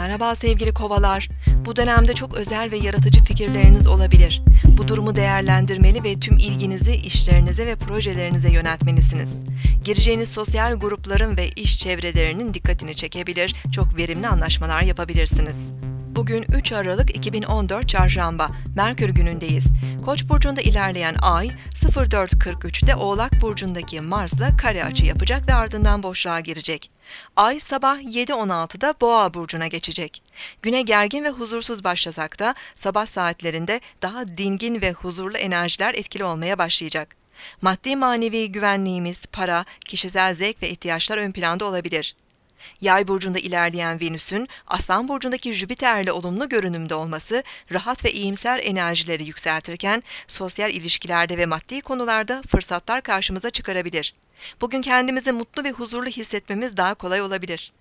Merhaba sevgili kovalar. Bu dönemde çok özel ve yaratıcı fikirleriniz olabilir. Bu durumu değerlendirmeli ve tüm ilginizi işlerinize ve projelerinize yöneltmelisiniz. Gireceğiniz sosyal grupların ve iş çevrelerinin dikkatini çekebilir, çok verimli anlaşmalar yapabilirsiniz. Bugün 3 Aralık 2014 Çarşamba, Merkür günündeyiz. Koç burcunda ilerleyen ay 04.43'te Oğlak burcundaki Mars'la kare açı yapacak ve ardından boşluğa girecek. Ay sabah 7.16'da Boğa burcuna geçecek. Güne gergin ve huzursuz başlasak da sabah saatlerinde daha dingin ve huzurlu enerjiler etkili olmaya başlayacak. Maddi manevi güvenliğimiz, para, kişisel zevk ve ihtiyaçlar ön planda olabilir. Yay burcunda ilerleyen Venüs'ün Aslan burcundaki Jüpiter'le olumlu görünümde olması rahat ve iyimser enerjileri yükseltirken sosyal ilişkilerde ve maddi konularda fırsatlar karşımıza çıkarabilir. Bugün kendimizi mutlu ve huzurlu hissetmemiz daha kolay olabilir.